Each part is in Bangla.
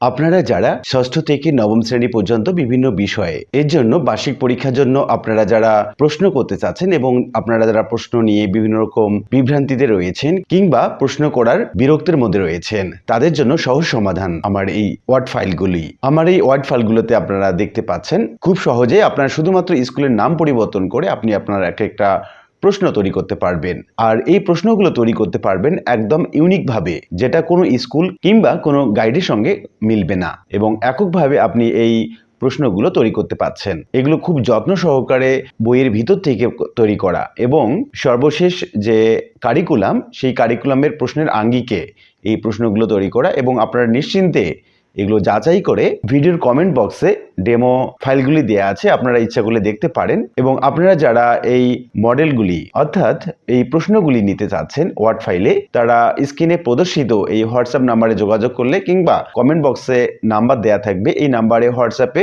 আপনারা যারা ষষ্ঠ থেকে নবম শ্রেণি পর্যন্ত বিভিন্ন বিষয়ে, এর জন্য বার্ষিক পরীক্ষার জন্য আপনারা যারা প্রশ্ন করতে চাচ্ছেন এবং আপনারা যারা প্রশ্ন নিয়ে বিভিন্ন রকম বিভ্রান্তিতে রয়েছেন কিংবা প্রশ্ন করার বিরক্তের মধ্যে রয়েছেন, তাদের জন্য সহজ সমাধান আমার এই ওয়ার্ড ফাইলগুলি। আমার এই ওয়ার্ড ফাইলগুলোতে আপনারা দেখতে পাচ্ছেন, খুব সহজে আপনারা শুধুমাত্র স্কুলের নাম পরিবর্তন করে আপনি আপনার এক একটা প্রশ্ন তৈরি করতে পারবেন। আর এই প্রশ্নগুলো তৈরি করতে পারবেন একদম ইউনিকভাবে, যেটা কোনো স্কুল কিংবা কোনো গাইডের সঙ্গে মিলবে না এবং এককভাবে আপনি এই প্রশ্নগুলো তৈরি করতে পাচ্ছেন এগুলো খুব যত্ন সহকারে বইয়ের ভিতর থেকে তৈরি করা এবং সর্বশেষ যে কারিকুলাম সেই কারিকুলামের প্রশ্নের আঙ্গিকে এই প্রশ্নগুলো তৈরি করা এবং আপনারা নিশ্চিন্তে এগুলো যাচাই করে ভিডিওর কমেন্ট বক্সে ডেমো ফাইলগুলি দেওয়া আছে, আপনারা ইচ্ছা করলে দেখতে পারেন। এবং আপনারা যারা এই মডেলগুলি অর্থাৎ এই প্রশ্নগুলি নিতে চাচ্ছেন ওয়ার্ড ফাইলে তারা স্ক্রিনে প্রদর্শিত এই হোয়াটসঅ্যাপ নাম্বারে যোগাযোগ করলে কিংবা কমেন্ট বক্সে নাম্বার দেয়া থাকবে। এই নাম্বারে হোয়াটসঅ্যাপে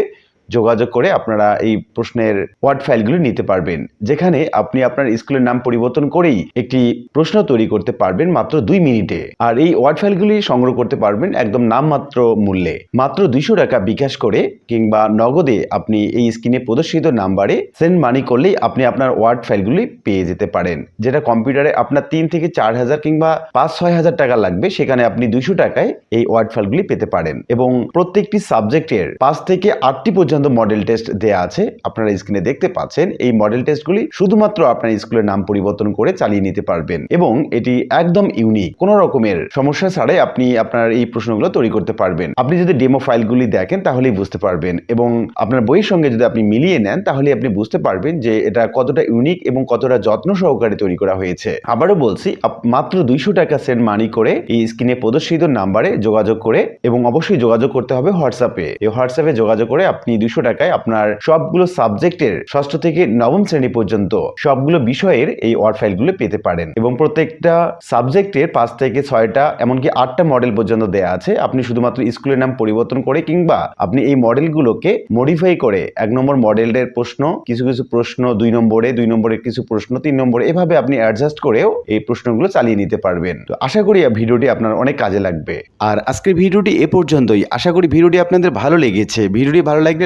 যোগাযোগ করে আপনারা এই প্রশ্নের ওয়ার্ড ফাইলগুলি নিতে পারবেন, যেখানে আপনি আপনার স্কুলের নাম পরিবর্তন করেই একটি প্রশ্ন তৈরি করতে পারবেন মাত্র দুই মিনিটে। আর এই ওয়ার্ড ফাইলগুলি সংগ্রহ করতে পারবেন একদম নামমাত্র মূল্যে। মাত্র দুইশো টাকা বিকাশ করে কিংবা নগদে আপনি এই স্ক্রিনে প্রদর্শিত নাম্বারে সেন্ড মানি করলেই আপনি আপনার ওয়ার্ড ফাইলগুলি পেয়ে যেতে পারেন, যেটা কম্পিউটারে আপনার তিন থেকে চার হাজার কিংবা পাঁচ ছয় হাজার টাকা লাগবে, সেখানে আপনি দুইশো টাকায় এই ওয়ার্ড ফাইলগুলি পেতে পারেন। এবং প্রত্যেকটি সাবজেক্টের পাঁচ থেকে আটটি পর্যন্ত মডেল টেস্ট দেয়া আছে। আপনারা স্ক্রিনে দেখতে পাচ্ছেন, এই মডেল টেস্টগুলি শুধুমাত্র আপনার স্কুলের নাম পরিবর্তন করে চালিয়ে নিতে পারবেন এবং এটি একদম ইউনিক কোনো রকমের সমস্যা ছাড়াই আপনি আপনার এই প্রশ্নগুলো তৈরি করতে পারবেন। আপনি যদি ডেমো ফাইলগুলি দেখেন, তাহলেই বুঝতে পারবেন এবং আপনার বইয়ের সঙ্গে যদি আপনি মিলিয়ে নেন তাহলে আপনি বুঝতে পারবেন যে এটা কতটা ইউনিক এবং কতটা যত্ন সহকারে তৈরি করা হয়েছে। আবারও বলছি মাত্র দুইশো টাকা সেন্ড মানি করে এই স্ক্রিনে প্রদর্শিত নাম্বারে যোগাযোগ করে এবং অবশ্যই যোগাযোগ করতে হবে হোয়াটসঅ্যাপে এই হোয়াটসঅ্যাপে যোগাযোগ করে আপনি দুইশো টাকায় আপনার সবগুলো সাবজেক্টের ষষ্ঠ থেকে নবম শ্রেণি পর্যন্ত সবগুলো বিষয়ের এই ওয়ার্ড ফাইলগুলো পেতে পারেন। এবং প্রত্যেকটা সাবজেক্টের পাঁচ থেকে ছয়টা, এমনকি আটটা মডেল পর্যন্ত দেয়া আছে। আপনি শুধুমাত্র স্কুলের নাম পরিবর্তন করে কিংবা আপনি এই মডেলগুলোকে মডিফাই করে এক নম্বর মডেলের প্রশ্ন, কিছু কিছু প্রশ্ন দুই নম্বরে, দুই নম্বরের কিছু প্রশ্ন তিন নম্বরে, এভাবে আপনি অ্যাডজাস্ট করেও এই প্রশ্নগুলো চালিয়ে নিতে পারবেন। তো আশা করি ভিডিওটি আপনার অনেক কাজে লাগবে। আর আজকের ভিডিওটি এ পর্যন্তই। আশা করি ভিডিওটি আপনাদের ভালো লেগেছে। ভিডিওটি ভালো লাগলে